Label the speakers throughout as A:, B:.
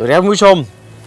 A: สวัสดีครับคุณผู้ชม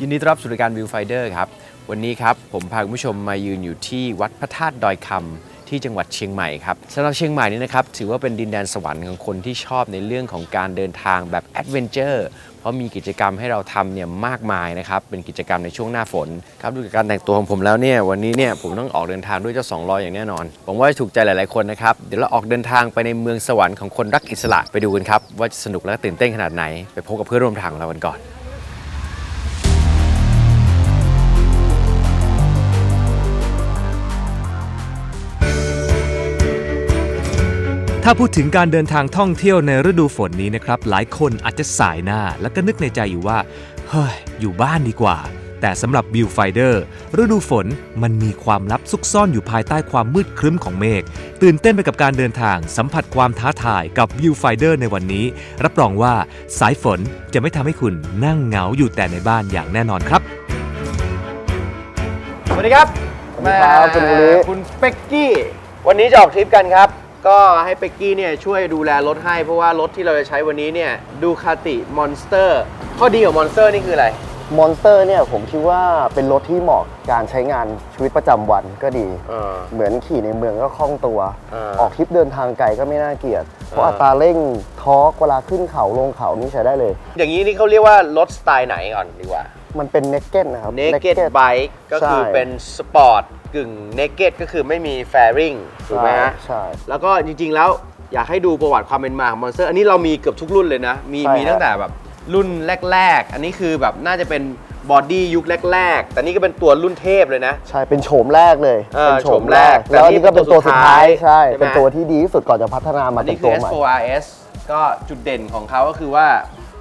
A: ยินดีต้อนรับสู่รายการ Viewfinder ครับ วันนี้ครับผมพาคุณผู้ชมมายืนอยู่ที่วัดพระธาตุดอยคำที่จังหวัดเชียงใหม่ครับสำหรับเชียงใหม่นี่นะครับถือว่าเป็นดินแดนสวรรค์ของคนที่ชอบในเรื่องของการเดินทางแบบแอดเวนเจอร์เพราะมีกิจกรรมให้เราทำเนี่ยมากมายนะครับเป็นกิจกรรมในช่วงหน้าฝนครับดูจากการแต่งตัวของผมแล้วเนี่ยวันนี้เนี่ยผมต้องออกเดินทางด้วยเจ้าสองล้ออย่างแน่นอนผมว่าจะถูกใจหลาย ๆคนนะครับเดี๋ยวเราออกเดินทางไปในเมืองสวรรค์ของคนรักอิสระไปดูกันครับว่าจะสนุกและตื่นเต้นขนาดไหน ไปพบกับเพื่อนร่วมทางของเรากันก่อน
B: ถ้าพูดถึงการเดินทางท่องเที่ยวในฤดูฝนนี้นะครับ หลายคนอาจจะสายหน้า แล้วก็นึกในใจอยู่ว่า เฮ้ย อยู่บ้านดีกว่า แต่สำหรับ Viewfinder ฤดูฝนมันมีความลับซุกซ่อนอยู่ภายใต้ความมืดครึ้มของเมฆ ตื่นเต้นไปกับการเดินทาง สัมผัสความท้าทายกับ Viewfinder ในวันนี้ รับรองว่าสายฝนจะไม่ทำให้คุณนั่งเหงาอยู่แต่ในบ้านอย่างแน่นอนครับ
A: สวัสดีครับ
C: สวัสดีครับคุณบุรี
A: คุณเป็กกี้ วันนี้จะออกทริปกันครับ ก็ให้เป็กกี้เนี่ยช่วยดูแลรถให้ เพราะว่ารถที่เราจะใช้วันนี้เนี่ยดูคาติมอนสเตอร์ข้อดีของมอนสเตอร์นี่คืออะไร
C: มอนสเตอร์เนี่ยผมคิดว่าเป็นรถที่เหมาะการใช้งานชีวิตประจำวันก็ดี
A: เออ
C: เหมือนขี่ในเมืองก็คล่องตัว
A: เออ
C: ออกทริปเดินทางไกลก็ไม่น่าเกลียด เพราะ
A: เอออั
C: อัตราเร่งทอร์กเวลาขึ้นเขาลงเขานี่ใช้ได้เลย
A: อย่างนี้นี่เขาเรียกว่ารถสไตล์ไหนก่อนดีกว่า
C: มันเป็นเนกเก็ตนะครับ
A: Naked Bike ก็คือ
C: ใช่
A: เป็นสปอร์ตกึ่ง Naked ก็คือไม่มีแฟริงถูกไหมฮะ
C: ใช่
A: แล้วก็จริงๆแล้วอยากให้ดูประวัติความเป็นมาของมอนสเตอร์ อันนี้เรามีเกือบทุกรุ่นเลยนะ มี
C: ใช่
A: มีตั้งแต่แบบรุ่นแรก ๆ อันนี้คือแบบน่าจะเป็นบอดี้ยุคแรก ๆ แต่นี่ก็เป็นตัวรุ่นเทพเลยนะ
C: ใช่ เป็นโฉมแรกเลย
A: เออ
C: เป็น
A: โฉมแรก
C: แล้วอันนี้ก็เป็นตัวสุดท้ายใช่
A: ใช่ไหม
C: เป็นตัวที่ดีที่สุดก่อนจะพัฒนามา
A: อัน
C: เป็
A: นี้
C: น
A: คื
C: ตัว
A: อ
C: ใหม่
A: S4RS ก็จุดเด่นของเขาก็คือว่า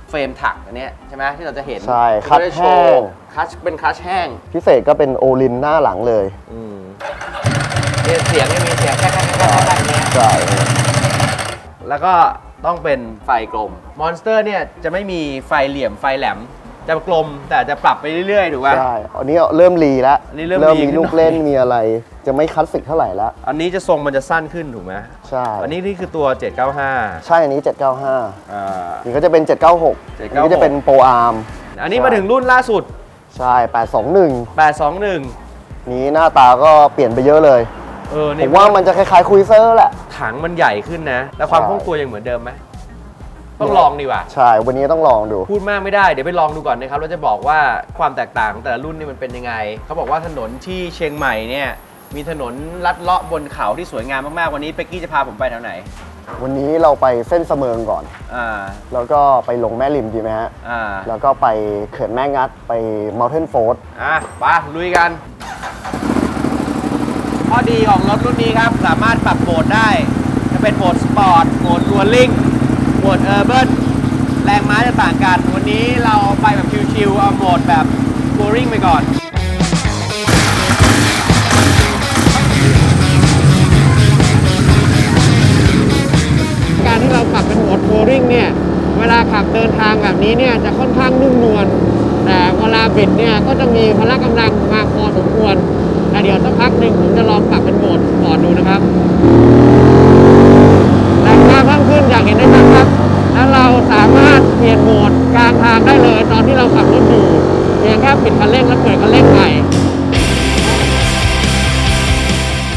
A: เฟรมถักอันเนี้ยใช่ไหมที่เราจะเห็น
C: ใช่
A: ที่เขาจะโชว์
C: คัชแห้ง
A: คัชเป็นคัชแห้ง
C: พิเศษก็เป็นโอลินหน้าหลังเลย
A: อืมเนี่ยเสียงเนี่ยมีเสียงแค่แค่แค่แค่แค่เนี้ย
C: ใช่
A: แล้วก็ต้องเป็นไฟกลม มอนสเตอร์เนี่ยจะไม่มีไฟเหลี่ยมไฟแหลม จะกลมแต่จะปรับไปเรื่อยๆถูกป่ะ
C: ใช่อันนี้เริ่มรีแล้ว
A: อันนี้เริ่มรี
C: มี
A: ขึ้น
C: ลูกเล่น
A: หน่อย
C: มีอะไร จะไม่คลาสสิกเท่าไหร่แล้ว
A: อันนี้จะทรงมันจะสั้นขึ้นถูกไหม
C: ใช่
A: อันนี้นี่คือตัว 795
C: ใช่ อันนี้ 795
A: อ่า
C: นี่ก็จะเป็น 796อันนี้ก็จะเป็นโปรอาร์ม
A: อันนี้มาถึงรุ่นล่าสุด
C: ใช่ 821
A: 821
C: นี้หน้าตาก็เปลี่ยนไปเยอะเลย
A: เออ
C: ผ
A: นี่
C: มว่ามันจะคล้ายๆคุยเซอร์แหละ
A: ถังมันใหญ่ขึ้นนะ แล้วความ
C: ใช่
A: คล่องตัวยังเหมือนเดิมไหม ต้องลองดีกว่า
C: ใช่ วันนี้ต้องลองดู
A: พูดมากไม่ได้ เดี๋ยวไปลองดูก่อนนะครับแล้วจะบอกว่าความแตกต่างของแต่ละรุ่นนี่มันเป็นยังไง เขาบอกว่าถนนที่เชียงใหม่เนี่ย มีถนนลัดเลาะบนเขาที่สวยงามมากๆ วันนี้เป็กกี้จะพาผมไปแถวไหน
C: วันนี้เราไปเส้นเสมิงก่อน
A: อ่า
C: แล้วก็ไปลงแม่ริมดีไหมฮะ
A: อ่า
C: แล้วก็ไปเขื่อนแม่งัดไป Mountain Fort
A: อะไปลุยกัน ข้อดีของรถรุ่นนี้ครับ สามารถปรับโหมดได้ จะเป็นโหมดสปอร์ต โหมดทัวริงโหมดเออร์เบิร์แรงม้าจะต่างกัน วันนี้เราไปแบบชิวๆเอาโหมดแบบทัวริงไปก่อน
D: การที่เราขับเป็นโหมดทัวริงเนี่ย เวลาขับเดินทางแบบนี้เนี่ยจะค่อนข้างนุ่มนวลแต่เวลาบิดเนี่ยก็จะมีพละกำลังมากพอสมควรแต่เดี๋ยวสักพักหนึ่งผมจะลองปรับเป็นโหมดสปอร์ตดูนะครับแรงม้าเพิ่มขึ้นอยางเห็นได้ชัด สามารถเปลี่ยนโหมดกลางทางได้เลยตอนที่เราขับรถอยู่เพียงแค่ปิดคันเร่งแล้วเปิดคันเร่งใหม่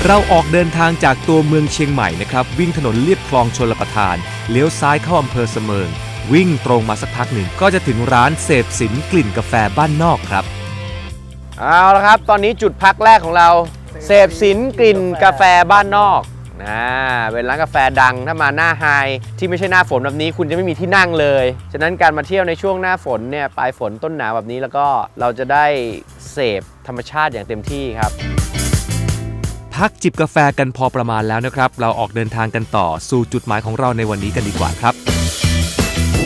B: เราออกเดินทางจากตัวเมืองเชียงใหม่นะครับ วิ่งถนนเลียบคลองชลประทาน เลี้ยวซ้ายเข้าอำเภอเสมิง วิ่งตรงมาสักพักหนึ่ง ก็จะถึงร้านเสพสินกลิ่นกาแฟบ้านนอกครับ
A: เอาละครับ ตอนนี้จุดพักแรกของเรา เสพสินกลิ่นกาแฟบ้านนอก นะเป็นร้านกาแฟดังถ้ามาหน้าไฮที่ไม่ใช่หน้าฝนแบบนี้คุณจะไม่มีที่นั่งเลย ฉะนั้นการมาเที่ยวในช่วงหน้าฝนเนี่ยปลายฝนต้นหนาวแบบนี้แล้วก็เราจะได้เสพธรรมชาติอย่างเต็มที่ครับ
B: พักจิบกาแฟกันพอประมาณแล้วนะครับ เราออกเดินทางกันต่อสู่จุดหมายของเราในวันนี้กันดีกว่าครับ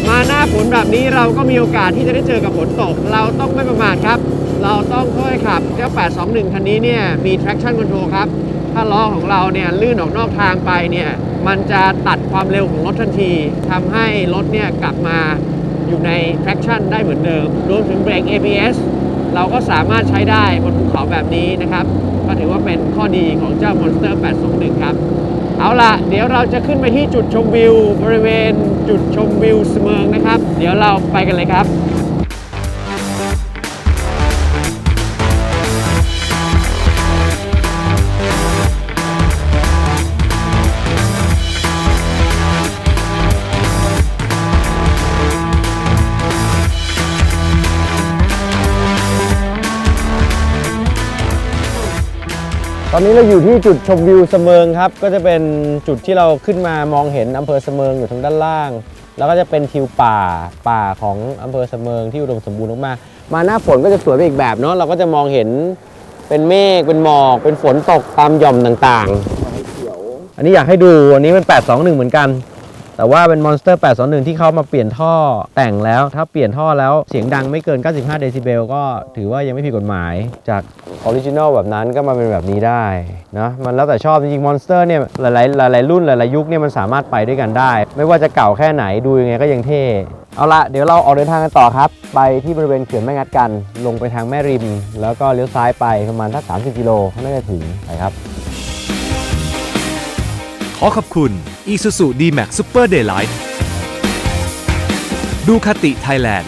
D: มาหน้าฝนแบบนี้เราก็มีโอกาสที่จะได้เจอกับฝนตก เราต้องไม่ประมาทครับ เราต้องค่อยขับเจ้า821คันนี้เนี่ยมี traction control ครับ ถ้าล้อของเราเนี่ยลื่นออกนอกทางไปเนี่ยมันจะตัดความเร็วของรถทันทีทำให้รถเนี่ยกลับมาอยู่ใน traction ได้เหมือนเดิมรวมถึงเบรก ABS เราก็สามารถใช้ได้บนภูเขาแบบนี้นะครับ ก็ถือว่าเป็นข้อดีของเจ้า Monster 821 ครับ เอาล่ะ เดี๋ยวเราจะขึ้นไปที่จุดชมวิว บริเวณจุดชมวิวเสมิงนะครับ เดี๋ยวเราไปกันเลยครับ
A: อนนี้เราอยู่ที่จุดชมวิวเสมิงครับ ก็จะเป็นจุดที่เราขึ้นมามองเห็นอำเภอเสมิงอยู่ทางด้านล่าง แล้วก็จะเป็นทิวป่าป่าของอำเภอเสมิงที่อุดมสมบูรณ์มากๆมาหน้าฝนก็จะสวยไปอีกแบบเนาะเราก็จะมองเห็นเป็นเมฆเป็นหมอก เป็นฝนตกตามหย่อมต่างๆอันนี้อยากให้ดูอันนี้เป็น821เหมือนกัน แต่ว่าเป็น Monster 821 ที่เขามาเปลี่ยนท่อแต่งแล้ว ถ้าเปลี่ยนท่อแล้วเสียงดังไม่เกิน 95 เดซิเบลก็ถือว่ายังไม่ผิดกฎหมาย จากออริจินอลแบบนั้นก็มาเป็นแบบนี้ได้นะมันแล้วแต่ชอบจริงๆ Monster เนี่ยหลายๆหลายๆรุ่นหลายๆยุคเนี่ยมันสามารถไปด้วยกันได้ ไม่ว่าจะเก่าแค่ไหนดูยังไงก็ยังเท่เอาละเดี๋ยวเราออกเดินทางกันต่อครับ ไปที่บริเวณเขื่อนแม่งัดกัน ลงไปทางแม่ริม แล้วก็เลี้ยวซ้ายไปประมาณสัก30กิโลก็น่าจะถึงไปครับ
B: ขอขอบคุณ Isuzu D-Max Super Daylight ดูคติ Thailand